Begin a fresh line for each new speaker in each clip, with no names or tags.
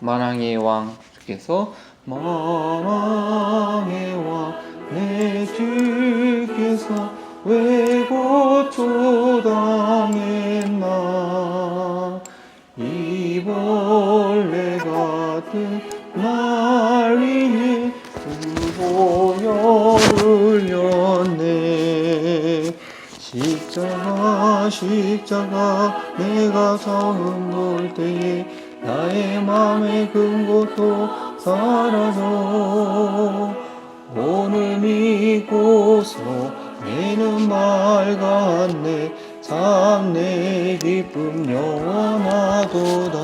만왕의 왕. 주께서 만왕의 왕내 주께서 왜 고초당했나? 이 벌레 같은 날 위해 두보여 흘렸네. 십자가 십자가 내가 처음 볼 때에 나의 맘의 근곳도 사라져 오늘 믿고서 내는 맑았네. 참 내 기쁨 영원하도다.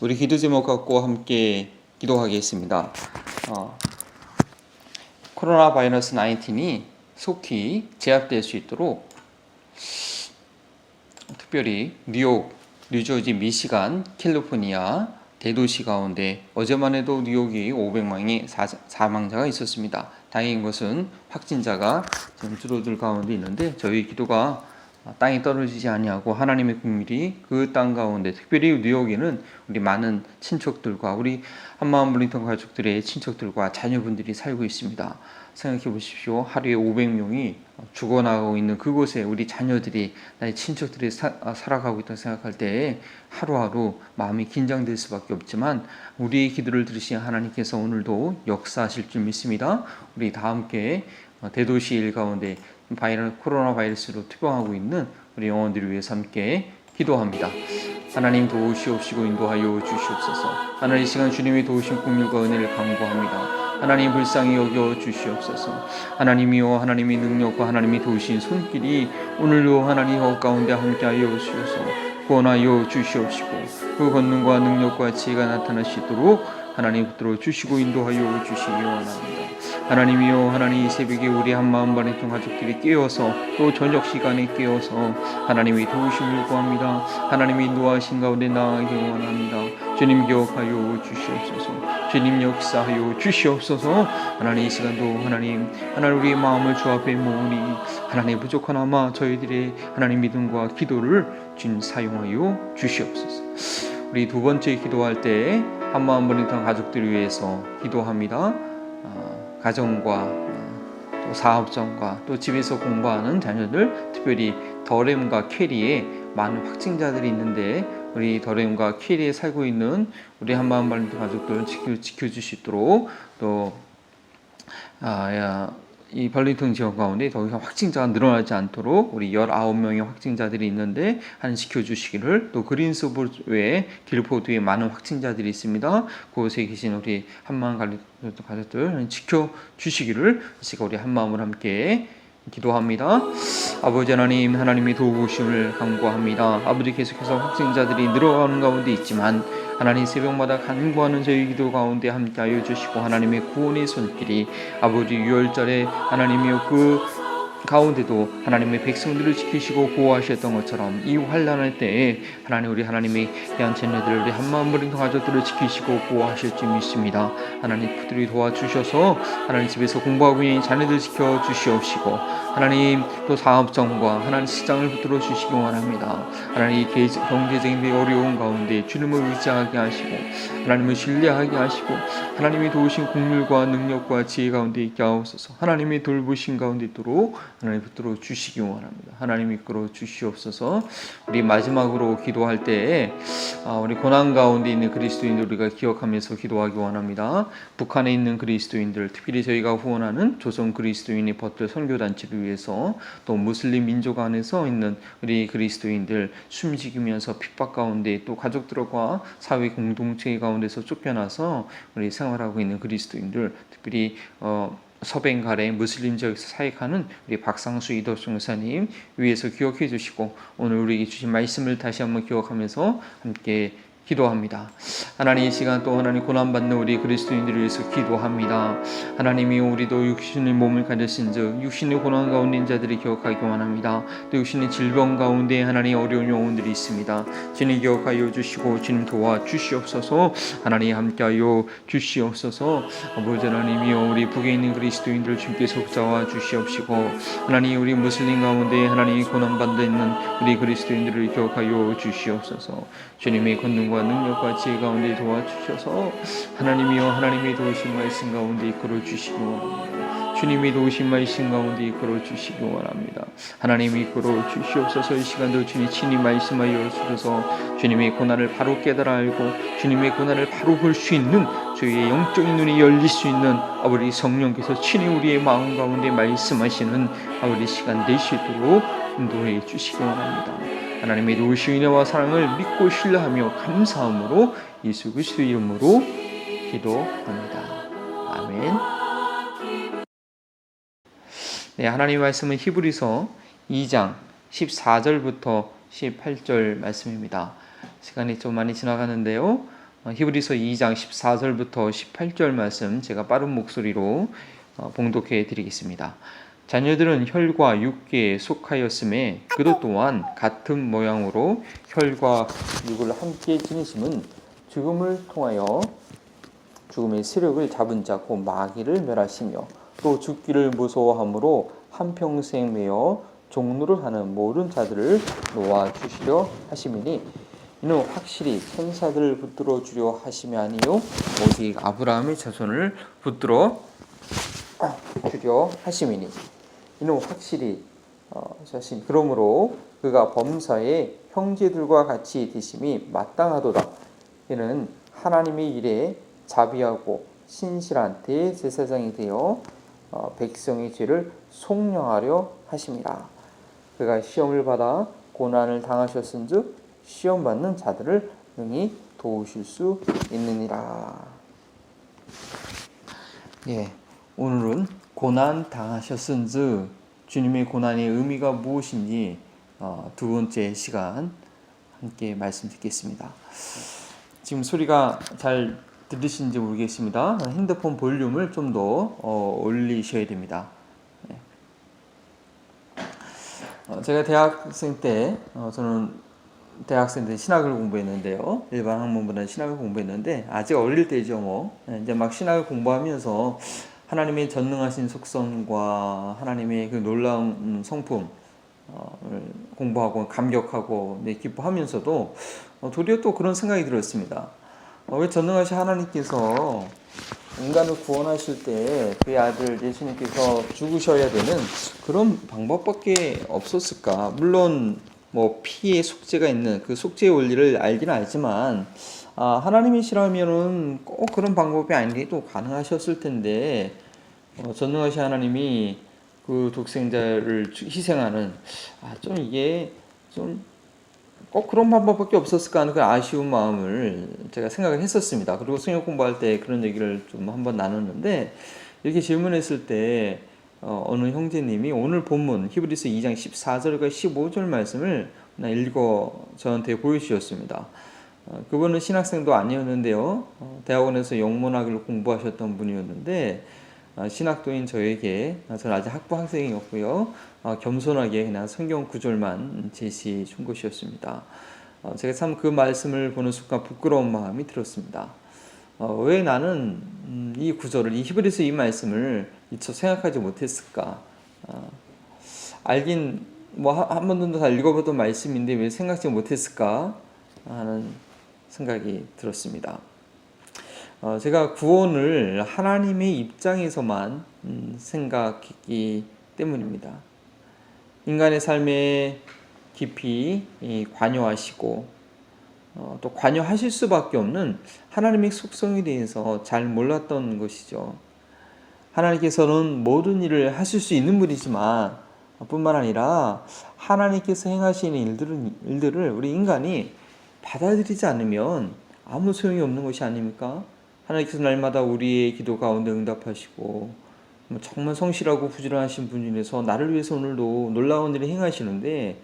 우리 기도 제목 갖고 함께 기도하겠습니다. 어, 코로나 바이러스 19이 속히 제압될 수 있도록 특별히 뉴욕, 뉴저지, 미시간, 캘리포니아 대도시 가운데 어제만 해도 뉴욕이 500명이 사망자가 있었습니다. 다행인 것은 확진자가 지금 줄어들 가운데 있는데 저희 기도가 땅에 떨어지지 아니하고 하나님의 국민이 그 땅 가운데 특별히 뉴욕에는 우리 많은 친척들과 우리 한마음 블링턴 가족들의 친척들과 자녀분들이 살고 있습니다. 생각해 보십시오. 하루에 500명이 죽어나가고 있는 그곳에 우리 자녀들이 나의 친척들이 사, 아, 살아가고 있다고 생각할 때 하루하루 마음이 긴장될 수밖에 없지만 우리의 기도를 들으신 하나님께서 오늘도 역사하실 줄 믿습니다. 우리 다 함께 대도시 일 가운데 바이러, 코로나 바이러스로 투병하고 있는 우리 영혼들을 위해서 함께 기도합니다. 하나님 도우시옵시고 인도하여 주시옵소서. 하나님 이 시간 주님이 도우신 국률과 은혜를 간구합니다. 하나님 불쌍히 여겨 주시옵소서. 하나님이여 하나님의 능력과 하나님이 도우신 손길이 오늘도 하나님 어 가운데 함께하여 주셔서 구원하여 주시옵시고 그 권능과 능력과 지혜가 나타나시도록 하나님 붙들어 주시고 인도하여 주시기 원합니다. 하나님이여 하나님 이 새벽에 우리 한마음 반의통 가족들이 깨어서 또 저녁 시간에 깨어서 하나님의 도우심을 구합니다. 하나님이 인도하신 가운데 나아가기 원합니다. 주님 기억하여 주시옵소서. 주님 역사하여 주시옵소서. 하나님 이 시간도 하나님 하나님 우리의 마음을 주 앞에 모으니 하나님 부족하나마 저희들의 하나님 믿음과 기도를 주님 사용하여 주시옵소서. 우리 두 번째 기도할 때 한마음 버린탕 가족들을 위해서 기도합니다. 어, 가정과 어, 또 사업장과 또 집에서 공부하는 자녀들, 특별히 더렘과 캐리에 많은 확진자들이 있는데 우리 더렘과 캐리에 살고 있는 우리 한마음 버린탕 가족들 지켜 지켜주시도록 또 아, 야, 이 벌링턴 지역 가운데 더 이상 확진자가 늘어나지 않도록 우리 19명의 확진자들이 있는데 한 지켜주시기를 또 그린스볼 외에 길포드에 많은 확진자들이 있습니다. 그곳에 계신 우리 한마음 가족들 지켜주시기를 제가 우리 한마음을 함께 기도합니다. 아버지 하나님, 하나님이 도우심을 간구합니다. 아버지 계속해서 확진자들이 늘어가는 가운데 있지만 하나님 새벽마다 간구하는 저희 기도 가운데 함께하여 주시고 하나님의 구원의 손길이 아버지 유월절에 하나님이여 그 가운데도 하나님의 백성들을 지키시고 보호하셨던 것처럼 이 환란할 때에 하나님 우리 하나님의 귀한 자녀들 우리 한마음으로 가족들을 지키시고 보호하실 줄 믿습니다. 하나님 부들이 도와주셔서 하나님 집에서 공부하고 있는 자녀들 지켜 주시옵시고 하나님 또 사업정과 하나님 시장을 붙들어 주시기 원합니다. 하나님 경제적인 어려운 가운데 주님을 의지하게 하시고 하나님을 신뢰하게 하시고 하나님이 도우신 국률과 능력과 지혜 가운데 있게 하옵소서 하나님이 돌보신 가운데 있도록 하나님 붙들어 주시기 원합니다. 하나님 이끌어 주시옵소서. 우리 마지막으로 기도할 때에 아, 우리 고난 가운데 있는 그리스도인들 우리가 기억하면서 기도하기 원합니다. 북한에 있는 그리스도인들, 특별히 저희가 후원하는 조선 그리스도인의 버틀 선교단체를 위해서 또 무슬림 민족 안에서 있는 우리 그리스도인들 숨지기면서 핍박 가운데 또 가족들과 사회 공동체 가운데서 쫓겨나서 우리 생활하고 있는 그리스도인들, 특별히 어, 서뱅 가래 무슬림 지역에서 사역하는 우리 박상수 이도승 사님 위에서 기억해 주시고 오늘 우리에게 주신 말씀을 다시 한번 기억하면서 함께 기도합니다. 하나님 이 시간 또 하나님 고난받는 우리 그리스도인들을 위해서 기도합니다. 하나님이 우리도 육신의 몸을 가졌은즉 육신의 고난 가운데 있는 자들이 기억하기 원합니다. 또 육신의 질병 가운데 하나님 어려운 영혼들이 있습니다. 주님 기억하여 주시고 주님 도와 주시옵소서. 하나님 함께하여 주시옵소서. 아버지 하나님이여 우리 북에 있는 그리스도인들 주께서 붙잡아 주시옵시고 하나님 우리 무슬림 가운데 하나님 고난받는 우리 그리스도인들을 기억하여 주시옵소서. 주님의 권능과 힘과 능력과 지혜 가운데 도와주셔서 하나님이여 하나님의 도우신 말씀 가운데 이끌어 주시기 원합니다. 주님이 도우신 말씀 가운데 이끌어 주시기 원합니다. 하나님 이끌어 주시옵소서 이 시간도 주님 친히 말씀하여 주셔서 주님의 고난을 바로 깨달아 알고 주님의 고난을 바로 볼 수 있는 저희의 영적인 눈이 열릴 수 있는 아버지 성령께서 친히 우리의 마음 가운데 말씀하시는 아버지 시간 있도록 인도해 주시기 원합니다. 하나님의 도우신 은혜와 사랑을 믿고 신뢰하며 감사함으로 예수 그리스도 이름으로 기도합니다. 아멘. 네, 하나님 말씀은 히브리서 2장 14절부터 18절 말씀입니다. 시간이 좀 많이 지나가는데요. 어, 히브리서 2장 14절부터 18절 말씀 제가 빠른 목소리로 어, 봉독해 드리겠습니다. 자녀들은 혈과 육계에 속하였음에 그도 또한 같은 모양으로 혈과 육을 함께 지니심은 죽음을 통하여 죽음의 세력을 잡은 자곧 마귀를 멸하시며 또 죽기를 무서워함으로 한평생 매어 종로를 하는 모든 자들을 놓아 주시려 하심이니 이는 확실히 천사들을 붙들어 주려 하심이 아니요 오직 아브라함의 자손을 붙들어 주려 하심이니 이는 확실히 어, 자신 그러므로 그가 범사에 형제들과 같이 되심이 마땅하도다 이는 하나님의 일에 자비하고 신실한 대제사장이 되어 어, 백성의 죄를 속량하려 하심이라. 그가 시험을 받아 고난을 당하셨은즉 시험 받는 자들을 능히 도우실 수 있느니라. 예, 오늘은 고난 당하셨은즉 주님의 고난의 의미가 무엇인지 어, 두 번째 시간 함께 말씀 듣겠습니다. 지금 소리가 잘 들리시는지 모르겠습니다. 핸드폰 볼륨을 좀더 어, 올리셔야 됩니다. 네. 어, 제가 대학생 때 어, 저는 대학생 때 신학을 공부했는데요. 일반 학문보다 신학을 공부했는데 아직 어릴 때죠, 뭐 네, 이제 막 신학을 공부하면서 하나님의 전능하신 속성과 하나님의 그 놀라운 성품을 공부하고 감격하고 네, 기뻐하면서도 어, 도리어 또 그런 생각이 들었습니다. 어, 왜 전능하신 하나님께서 인간을 구원하실 때 그의 아들 예수님께서 죽으셔야 되는 그런 방법밖에 없었을까? 물론 뭐 피의 속죄가 있는 그 속죄의 원리를 알기는 알지만 아, 하나님이시라면은 꼭 그런 방법이 아니래도 가능하셨을 텐데 어, 전능하신 하나님이 그 독생자를 희생하는 아, 좀 이게 좀 꼭 그런 방법밖에 없었을까 하는 그 아쉬운 마음을 제가 생각을 했었습니다. 그리고 성역 공부할 때 그런 얘기를 좀 한번 나눴는데 이렇게 질문했을 때 어, 느 형제님이 오늘 본문 히브리서 2장 14절과 15절 말씀을 읽어 저한테 보여주셨습니다. 어, 그분은 신학생도 아니었는데요. 어, 대학원에서 영문학을 공부하셨던 분이었는데 어, 신학도인 저에게 어, 저는 아직 학부 학생이었고요. 어, 겸손하게 그냥 성경 구절만 제시해 준 것이었습니다. 제가 참 그 말씀을 보는 순간 부끄러운 마음이 들었습니다. 왜 나는 음, 이 구절을 이 히브리서 이 말씀을 미처 생각하지 못했을까? 알긴 뭐한 번도 다 읽어보던 말씀인데 왜 생각지 못했을까 하는 생각이 들었습니다. 어, 제가 구원을 하나님의 입장에서만 음, 생각했기 때문입니다. 인간의 삶에 깊이 관여하시고 어, 또 관여하실 수밖에 없는 하나님의 속성에 대해서 잘 몰랐던 것이죠. 하나님께서는 모든 일을 하실 수 있는 분이지만 뿐만 아니라 하나님께서 행하시는 일들은, 일들을 우리 인간이 받아들이지 않으면 아무 소용이 없는 것이 아닙니까? 하나님께서 날마다 우리의 기도 가운데 응답하시고 뭐 정말 성실하고 부지런하신 분이라서 나를 위해서 오늘도 놀라운 일을 행하시는데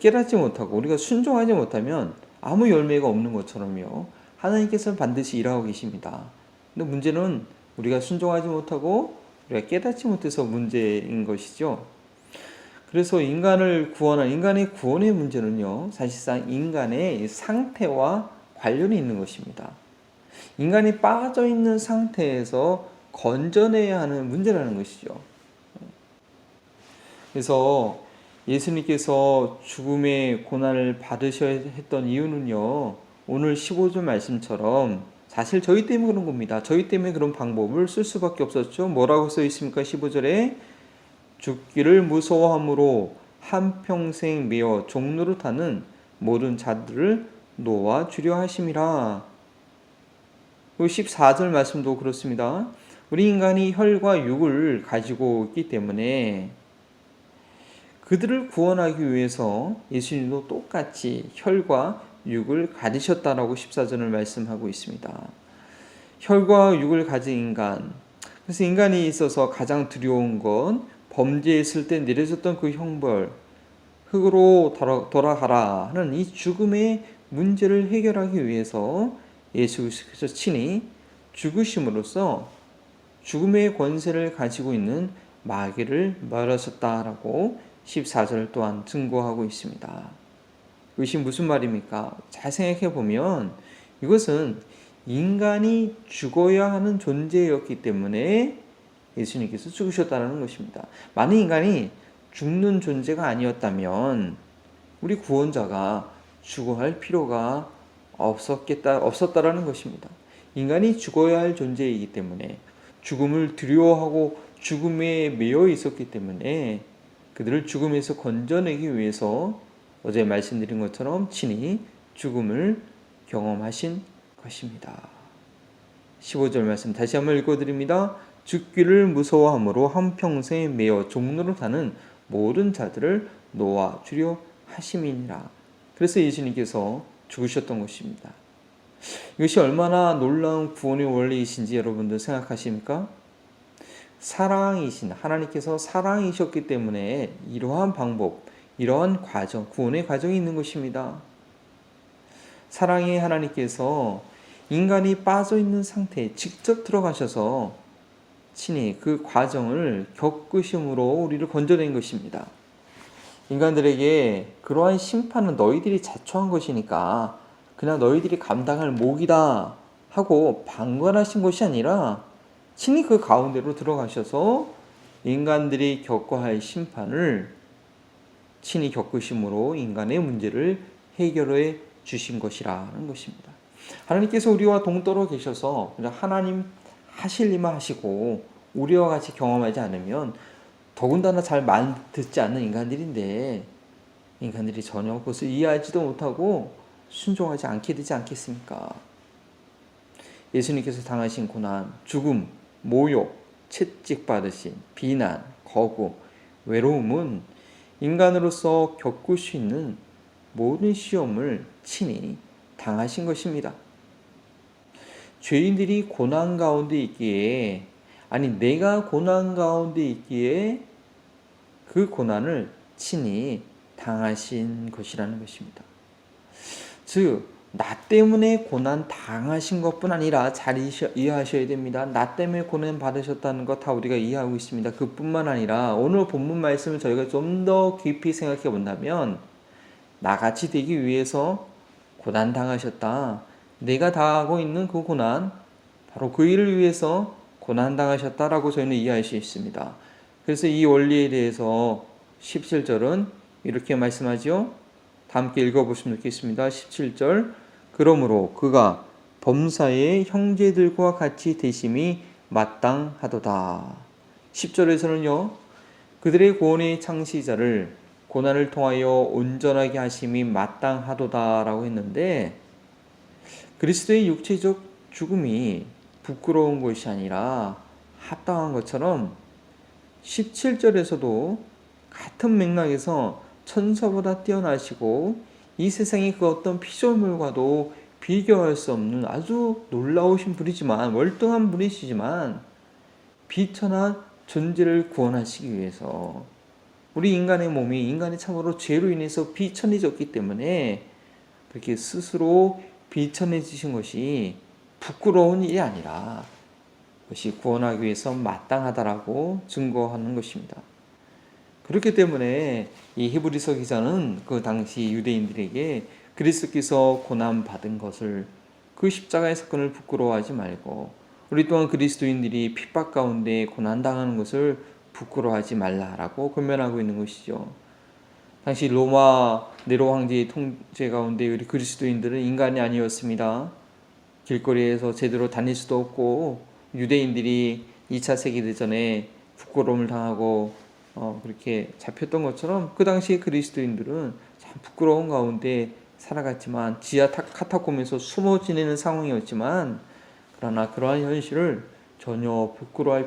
깨닫지 못하고 우리가 순종하지 못하면 아무 열매가 없는 것처럼요. 하나님께서는 반드시 일하고 계십니다. 근데 문제는 우리가 순종하지 못하고 우리가 깨닫지 못해서 문제인 것이죠. 그래서 인간을 구원한 인간의 구원의 문제는요, 사실상 인간의 상태와 관련이 있는 것입니다. 인간이 빠져 있는 상태에서 건져내야 하는 문제라는 것이죠. 그래서 예수님께서 죽음의 고난을 받으셔야 했던 이유는요, 오늘 15절 말씀처럼 사실 저희 때문에 그런 겁니다. 저희 때문에 그런 방법을 쓸 수밖에 없었죠. 뭐라고 써 있습니까? 15절에 죽기를 무서워함으로 한평생 매어 종로를 타는 모든 자들을 놓아 주려 하심이라. 14절 말씀도 그렇습니다. 우리 인간이 혈과 육을 가지고 있기 때문에 그들을 구원하기 위해서 예수님도 똑같이 혈과 육을 가지셨다라고 14절을 말씀하고 있습니다. 혈과 육을 가진 인간. 그래서 인간이 있어서 가장 두려운 건 범죄했을 때 내려졌던 그 형벌, 흙으로 돌아 가라 하는 이 죽음의 문제를 해결하기 위해서 예수 그리스도께서 친히 죽으심으로써 죽음의 권세를 가지고 있는 마귀를 말하셨다라고 14절 또한 증거하고 있습니다. 이것이 무슨 말입니까? 잘 생각해 보면 이것은 인간이 죽어야 하는 존재였기 때문에 예수님께서 죽으셨다는 것입니다. 많은 인간이 죽는 존재가 아니었다면 우리 구원자가 죽어야 할 필요가 없었겠다 없었다라는 것입니다. 인간이 죽어야 할 존재이기 때문에 죽음을 두려워하고 죽음에 매여 있었기 때문에 그들을 죽음에서 건져내기 위해서 어제 말씀드린 것처럼 친히 죽음을 경험하신 것입니다. 15절 말씀 다시 한번 읽어드립니다. 죽기를 무서워함으로 한평생에 매어 종로로 타는 모든 자들을 놓아 주려 하심이니라. 그래서 예수님께서 죽으셨던 것입니다. 이것이 얼마나 놀라운 구원의 원리이신지 여러분들 생각하십니까? 사랑이신 하나님께서 사랑이셨기 때문에 이러한 방법, 이러한 과정, 구원의 과정이 있는 것입니다. 사랑의 하나님께서 인간이 빠져 있는 상태에 직접 들어가셔서 친히 그 과정을 겪으심으로 우리를 건져낸 것입니다. 인간들에게 그러한 심판은 너희들이 자초한 것이니까 그냥 너희들이 감당할 몫이다 하고 방관하신 것이 아니라 친히 그 가운데로 들어가셔서 인간들이 겪어야 할 심판을 친히 겪으심으로 인간의 문제를 해결해 주신 것이라는 것입니다. 하나님께서 우리와 동떨어 계셔서 하나님 하실 일만 하시고 우리와 같이 경험하지 않으면 더군다나 잘 말 듣지 않는 인간들인데 인간들이 전혀 그것을 이해하지도 못하고 순종하지 않게 되지 않겠습니까? 예수님께서 당하신 고난, 죽음, 모욕, 채찍받으신 비난, 거부, 외로움은 인간으로서 겪을 수 있는 모든 시험을 친히 당하신 것입니다. 죄인들이 고난 가운데 있기에 아니 내가 고난 가운데 있기에 그 고난을 친히 당하신 것이라는 것입니다. 즉, 나 때문에 고난 당하신 것뿐 아니라 잘 이해하셔야 됩니다. 나 때문에 고난 받으셨다는 것 다 우리가 이해하고 있습니다. 그뿐만 아니라 오늘 본문 말씀을 저희가 좀 더 깊이 생각해 본다면 나같이 되기 위해서 고난 당하셨다. 내가 당하고 있는 그 고난 바로 그 일을 위해서 고난 당하셨다라고 저희는 이해할 수 있습니다. 그래서 이 원리에 대해서 17절은 이렇게 말씀하죠. 다 함께 읽어보시면 좋겠습니다. 17절 그러므로 그가 범사의 형제들과 같이 되심이 마땅하도다. 10절에서는요. 그들의 구원의 창시자를 고난을 통하여 온전하게 하심이 마땅하도다라고 했는데 그리스도의 육체적 죽음이 부끄러운 것이 아니라 합당한 것처럼 17절에서도 같은 맥락에서 천사보다 뛰어나시고 이 세상의 그 어떤 피조물과도 비교할 수 없는 아주 놀라우신 분이지만 월등한 분이시지만 비천한 존재를 구원하시기 위해서 우리 인간의 몸이 인간의 참으로 죄로 인해서 비천해졌기 때문에 그렇게 스스로 비천해지신 것이 부끄러운 일이 아니라 그것이 구원하기 위해서 마땅하다라고 증거하는 것입니다. 그렇기 때문에 이 히브리서 기자는 그 당시 유대인들에게 그리스도께서 고난 받은 것을 그 십자가의 사건을 부끄러워하지 말고 우리 또한 그리스도인들이 핍박 가운데 고난 당하는 것을 부끄러워하지 말라라고 권면하고 있는 것이죠. 당시 로마 네로 황제의 통제 가운데 우리 그리스도인들은 인간이 아니었습니다. 길거리에서 제대로 다닐 수도 없고 유대인들이 2차 세계대전에 부끄러움을 당하고 어, 그렇게 잡혔던 것처럼 그 당시 그리스도인들은 참 부끄러운 가운데 살아갔지만 지하 타- 카타콤에서 숨어 지내는 상황이었지만 그러나 그러한 현실을 전혀 부끄러워할